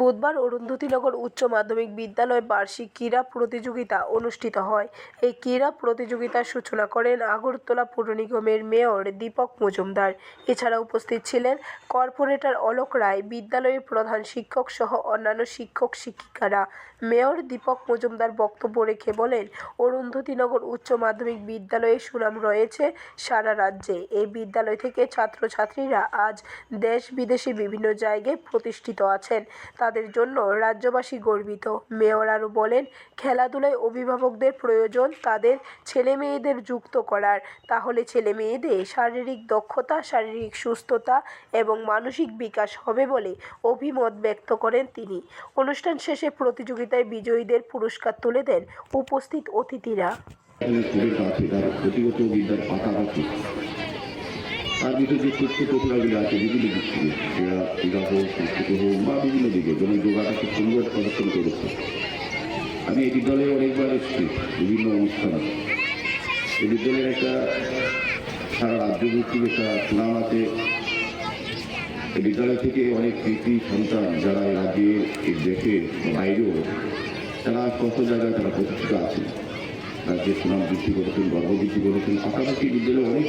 বুধবার অরুন্ধতিনগর উচ্চ মাধ্যমিক বিদ্যালয় বার্ষিক ক্রীড়া প্রতিযোগিতা অনুষ্ঠিত হয়। এই ক্রীড়া প্রতিযোগিতার সূচনা করেন আগরতলা পুর নিগমের মেয়র দীপক মজুমদার। এছাড়া উপস্থিত ছিলেন কর্পোরেটর অলোক রায়, বিদ্যালয়ের প্রধান শিক্ষক সহ অন্যান্য শিক্ষক শিক্ষিকারা। মেয়র দীপক মজুমদার বক্তব্য রেখে বলেন, অরুন্ধতিনগর উচ্চ মাধ্যমিক বিদ্যালয়ে সুনাম রয়েছে সারা রাজ্যে। এই বিদ্যালয় থেকে ছাত্রছাত্রীরা আজ দেশ বিদেশে বিভিন্ন জায়গায় প্রতিষ্ঠিত আছেন। তাদের জন্য রাজ্যবাসী গর্বিত। মেয়র আরও বলেন, খেলাধুলায় অভিভাবকদের প্রয়োজন তাদের ছেলে মেয়েদের যুক্ত করার। তাহলে ছেলে মেয়েদের শারীরিক দক্ষতা, শারীরিক সুস্থতা এবং মানসিক বিকাশ হবে বলে অভিমত ব্যক্ত করেন তিনি। অনুষ্ঠান শেষে প্রতিযোগিতায় বিজয়ীদের পুরস্কার তুলে দেন উপস্থিত অতিথিরা। স্কুলের কাছে যে ছোট্ট আছে, বিভিন্ন দিক থেকে, ক্রীড়া ক্রীড়া হোক সংস্কৃতি হোক, বা বিভিন্ন দিকে, যেমন যোগাটা খুব সুন্দর প্রদর্শন করেছে। আমি এই বিদ্যালয়ে অনেকবার এসেছি, বিভিন্ন অনুষ্ঠানে। এই বিদ্যালয়ের একটা সারা রাজ্য ভিত্তিক একটা সুনাম আছে। এই বিদ্যালয় থেকে অনেক কৃতি সন্তান যারা রাজ্যে এই দেশে, বাইরেও, তারা কত জায়গায় তারা প্রতিষ্ঠিত আছেন? রাজ্যের সুনাম বৃদ্ধি করেছেন, গর্ব বৃদ্ধি করেছেন, পাশাপাশি বিদ্যালয়ে অনেক